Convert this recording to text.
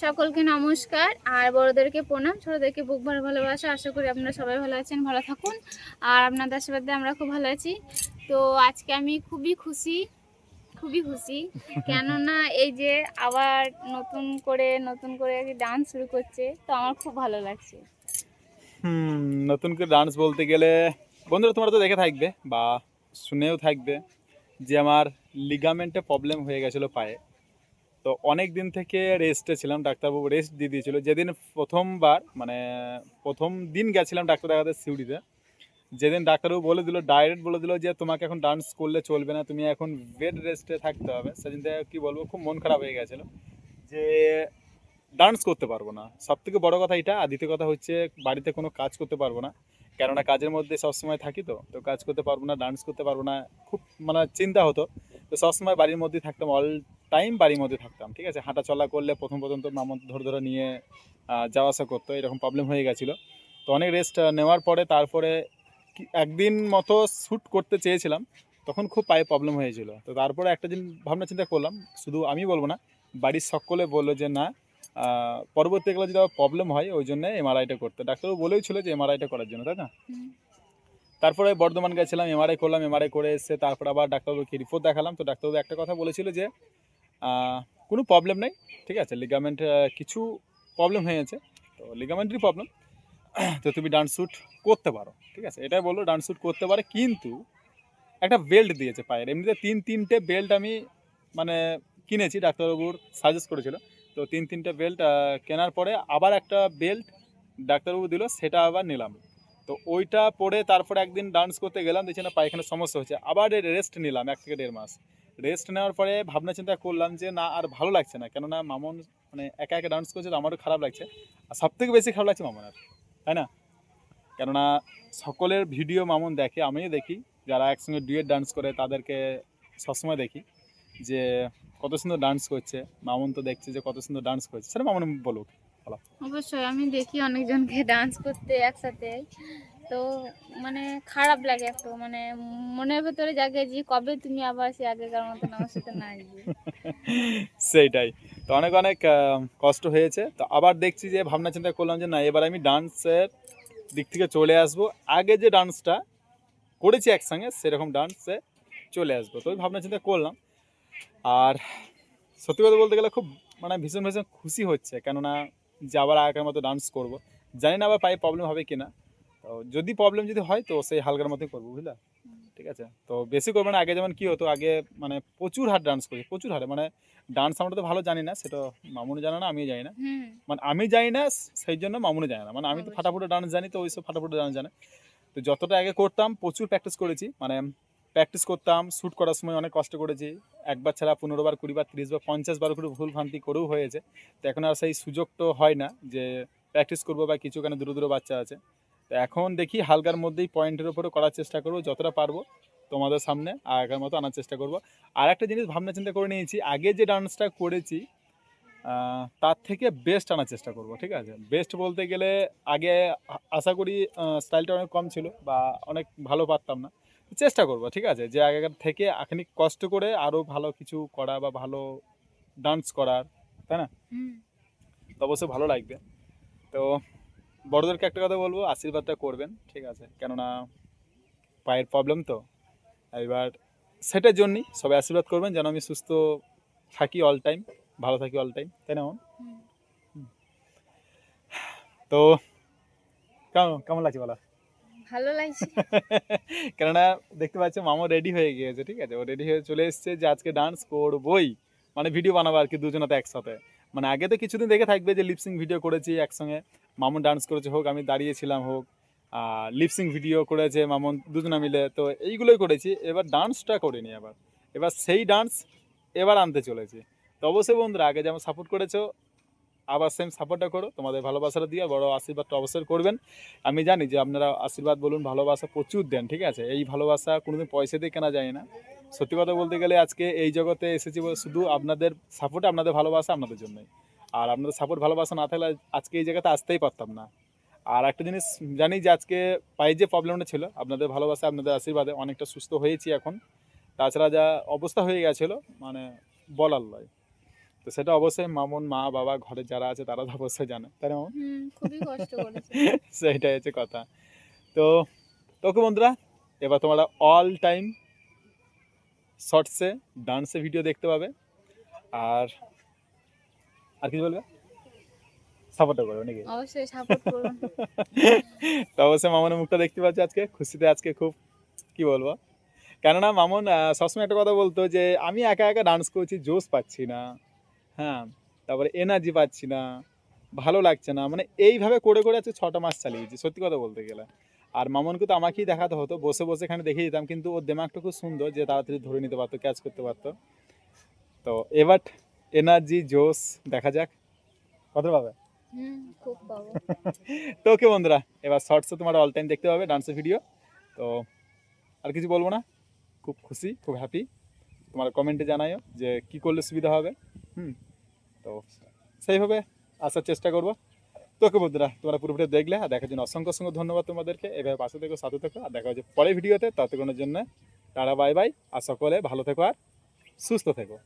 সকলকে নমস্কার। আর বড়দেরকে প্রণাম, ছোটদেরকে বুক ভরা ভালোবাসা। আশা করি আপনারা সবাই ভালো আছেন, ভালো থাকুন। আর আপনাদের আশীর্বাদে আমরা খুব ভালো আছি। তো আজকে আমি খুবই খুশি খুবই খুশি। কেননা এই যে আবার নতুন করে নতুন করে ডান্স শুরু করছে, তো আমার খুব ভালো লাগছে। নতুন করে ডান্স বলতে গেলে, বন্ধুরা তোমরা তো দেখে থাকবে বা শুনেও থাকবে যে আমার লিগামেন্টে প্রবলেম হয়ে গেছিল পায়ে। তো অনেক দিন থেকে রেস্টে ছিলাম, ডাক্তারবাবু রেস্ট দিয়ে দিয়েছিল। যেদিন প্রথমবার মানে প্রথম দিন গেছিলাম ডাক্তার দেখাতে সিউড়িতে, যেদিন ডাক্তারবাবু বলে দিল ডাইরেক্ট বলে দিল যে, তোমাকে এখন ডান্স করলে চলবে না, তুমি এখন বেড রেস্টে থাকতে হবে। সেদিন থেকে কী বলব, খুব মন খারাপ হয়ে গেছিল যে ডান্স করতে পারব না। সব থেকে বড়ো কথা এটা, আর দ্বিতীয় কথা হচ্ছে, বাড়িতে কোনো কাজ করতে পারব না। কেননা কাজের মধ্যে সবসময় থাকি তো তো কাজ করতে পারব না ডান্স করতে পারব না। খুব মানে চিন্তা হতো তো সবসময় বাড়ির মধ্যেই থাকতাম অল টাইম বাড়ির মধ্যে থাকতাম, ঠিক আছে? হাঁটা চলা করলে প্রথম প্রথম তো মামন ধরে ধরে নিয়ে যাওয়া আসা করতো, এরকম প্রবলেম হয়ে গেছিল। তো অনেক রেস্ট নেওয়ার পরে তারপরে একদিন মতো শ্যুট করতে চেয়েছিলাম, তখন খুব পায়ে প্রবলেম হয়েছিল। তো তারপরে একটা দিন ভাবনা চিন্তা করলাম, শুধু আমি বলব না, বাড়ির সকলে বলল যে, না পরবর্তীকালে যদি প্রবলেম হয়, ওই জন্য এমআরআইটা করতে। ডাক্তারবাবু বলেও ছিল যে এমআরআইটা করার জন্য, তাই না। তারপরে বর্ধমান গেছিলাম এমআরআই করলাম এমআরআই করে এসে তারপর আবার ডাক্তারবাবুকে রিপোর্ট দেখালাম। তো ডাক্তারবাবু একটা কথা বলেছিল যে কোনো প্রবলেম নেই, ঠিক আছে? লিগামেন্ট কিছু প্রবলেম হয়েছে, তো লিগামেন্টেরই প্রবলেম তো তুমি ডান্স শ্যুট করতে পারো, ঠিক আছে? এটাই বলল ডান্স শ্যুট করতে পারে, কিন্তু একটা বেল্ট দিয়েছে পায়ের। এমনিতে তিন, তিনটে বেল্ট আমি মানে কিনেছি, ডাক্তারবাবুর সাজেস্ট করেছিল। তো তিন, তিনটে বেল্ট কেনার পরে আবার একটা বেল্ট ডাক্তারবাবু দিল, সেটা আবার নিলাম। তো ওইটা পরে তারপরে একদিন ডান্স করতে গেলাম, দেখছি না পায়খানা সমস্যা হচ্ছে। আবার রেস্ট নিলাম এক থেকে দেড় মাস। রেস্ট নেওয়ার পরে ভাবনা চিন্তা করলাম যে, না, আর ভালো লাগছে না। কেননা মামন মানে একা একা ডান্স করছে, তো আমারও খারাপ লাগছে। আর সব থেকে বেশি খারাপ লাগছে মামনের, তাই না? কেননা সকলের ভিডিও মামন দেখে, আমিও দেখি। যারা একসঙ্গে ডুয়েট ডান্স করে, তাদেরকে সবসময় দেখি যে, কত সুন্দর ডান্স করছে। মামুন তো দেখছে যে, কত সুন্দর ডান্স করছে। সেটা মামুন বলুক। অবশ্যই আমি দেখি অনেকজনকে ডান্স করতে একসাথে। তো মানে খারাপ লাগে একটু মানে মনের ভেতরে জাগে যে কবে তুমি আবার সে আগেকার মতন আমার সাথে নাচবে সেইটাই। তো অনেক অনেক কষ্ট হয়েছে। তো আবার দেখছি যে ভাবনা চিন্তা করলাম যে না এবার আমি ডান্সের দিক থেকে চলে আসব। আগে যে ডান্সটা করেছি একসঙ্গে সেরকম ডান্সে চলে আসব। তো ওই ভাবনা চিন্তা করলাম। আর সত্যি কথা বলতে গেলে খুব মানে ভীষণ ভীষণ খুশি হচ্ছে। কেননা যে আবার আগের মতো ডান্স করব। জানি না আবার পায়ে প্রবলেম হবে কিনা। তো যদি প্রবলেম যদি হয় তো সেই হালকার মতোই করব বুঝলা? ঠিক আছে? তো বেশি করবে না আগে যেমন কি হতো আগে মানে প্রচুর হার ডান্স করি প্রচুর হারে মানে ডান্স আমরা তো ভালো জানি না সেটা মামুনি জানে না আমিও জানি না। মানে আমি জানি না সেই জন্য মামুনি জানে না। মানে আমি তো। ফাটাফুটো ডান্স জানি তো ওইসব ফাটাফুটো ডান্স জানে। তো যতটা আগে করতাম প্রচুর প্র্যাকটিস করেছি। মানে প্র্যাকটিস করতাম, শ্যুট করার সময় অনেক কষ্ট করেছি। একবার ছাড়া পনেরো বার কুড়ি বার তিরিশ বার পঞ্চাশ বার করে ভুল ভ্রান্তি করেও হয়েছে। তো এখন আর সেই সুযোগ তো হয় না যে প্র্যাকটিস করব বা কিছু কেন দূরে দূরে বাচ্চা আছে। তো এখন দেখি হালকার মধ্যেই পয়েন্টের উপরে করার চেষ্টা করব, যতটা পারব তোমাদের সামনে আগের মতো আনার চেষ্টা করব। আর একটা জিনিস ভাবনা চিন্তা করে নিয়েছি, আগে যে ডান্সটা করেছি তার থেকে বেস্ট আনার চেষ্টা করব, ঠিক আছে? বেস্ট বলতে গেলে আগে আশা করি স্টাইলটা অনেক কম ছিল বা অনেক ভালো পারতাম না। চেষ্টা করব ঠিক আছে? যে আগেকার থেকে এখনই কষ্ট করে আরও ভালো কিছু করা বা ভালো ডান্স করার তাই না? তো অবশ্যই ভালো লাগবে। তো বড়দেরকে একটা কথা বলব আশীর্বাদটা করবেন ঠিক আছে? কেননা পায়ের প্রবলেম তো। এবার সেটার জন্যই সবাই আশীর্বাদ করবেন যেন আমি সুস্থ থাকি অল টাইম ভালো থাকি অল টাইম তাই না? তো কেমন কেমন লাগছে বলা? ভালো লাগছে। কেননা দেখতে পাচ্ছ মামা রেডি হয়ে গিয়েছে, ঠিক আছে? ও রেডি হয়ে চলে এসেছে যে আজকে ডান্স করবই। মানে ভিডিও বানাবো আর কি দুজনাতে একসাথে। মানে আগে তো কিছুদিন দেখে থাকবে যে লিপসিং ভিডিও করেছি একসঙ্গে। মামুন ডান্স করেছে হোক, আমি দাঁড়িয়েছিলাম হোক, আর লিপসিং ভিডিও করেছে মামুন দুজনা মিলে। তো এইগুলোই করেছি। এবার ডান্সটা করিনি এবার এবার সেই ডান্স এবার আনতে চলেছি। তো অবশ্যই বন্ধুরা, আগে যেমন সাপোর্ট করেছ আবার সেম সাপোর্টটা করো। তোমাদের ভালোবাসাটা দিয়ে বড় আশীর্বাদটা অবশ্যই করবেন। আমি জানি যে আপনারা আশীর্বাদ বলুন, ভালোবাসা প্রচুর দেন, ঠিক আছে? এই ভালোবাসা কোনোদিন পয়সা দিয়ে কেনা যায় না। সত্যি কথা বলতে গেলে আজকে এই জগতে এসেছি শুধু আপনাদের সাপোর্ট আপনাদের ভালোবাসা আপনাদের জন্যই। আর আপনাদের সাপোর্ট ভালোবাসা না থাকলে আজকে এই জায়গাতে আসতেই পারতাম না। আর একটা জিনিস জানি যে আজকে পায়ে যে প্রবলেমটা ছিল, আপনাদের ভালোবাসা, আপনাদের আশীর্বাদে অনেকটা সুস্থ হয়েছি এখন। তাছাড়া যা অবস্থা হয়ে গেছিল মানে বলার নয়। তো সেটা অবশ্যই মামুন মা বাবা ঘরে যারা আছে তারা তো অবশ্যই জানে তাই না মামুন? হুম খুবই কষ্ট করেছে। সেইটাই হচ্ছে কথা। তো তোকে বন্ধুরা এবার তোমরা অল টাইম শর্টসে ডান্সে ভিডিও দেখতে পাবে। আর আর কিছু বলবে? সাপোর্টও করবে নাকি? অবশ্যই সাপোর্ট করুন তো অবশ্যই মামনের মুখটা দেখতে পাচ্ছি আজকে খুশিতে আজকে খুব কি বলব? কেননা মামন সবসময় একটা কথা বলতো যে আমি একা একা ডান্স করছি জোশ পাচ্ছি না। হ্যাঁ তারপরে এনার্জি পাচ্ছি না ভালো লাগছে না মানে এইভাবে করে করে আছে ছটা মাস চালিয়েছি সত্যি কথা বলতে গেলে। আর মামনকে তো আমাকেই দেখাতে হতো বসে বসে এখানে দেখে দিতাম কিন্তু ওর দিমাগটা খুব সুন্দর যে তাড়াতাড়ি ধরে নিতে পারতো ক্যাচ করতে পারতো। তো এবার এনার্জি জোশ দেখা যাক। কত পাবে? তো ওকে বন্ধুরা এবার শর্টসে তোমার অল টাইম দেখতে পাবে ডান্সের ভিডিও তো আর কিছু বলব না? খুব খুশি খুব হ্যাপি তোমার কমেন্টে জানাইও যে কি করলে সুবিধা হবে। হুম। তো সেইভাবে আসার চেষ্টা করব। তোকে বন্ধুরা, তোমরা পুরোপুরি দেখলে আর দেখার জন্য অসংখ্য অসংখ্য ধন্যবাদ তোমাদেরকে। এভাবে পাশে থেকে, সাথে থেকো আর দেখা হচ্ছে পরে ভিডিওতে। ততক্ষণের জন্য তারা বাই বাই আর সকলে ভালো থেকো আর সুস্থ থেকো।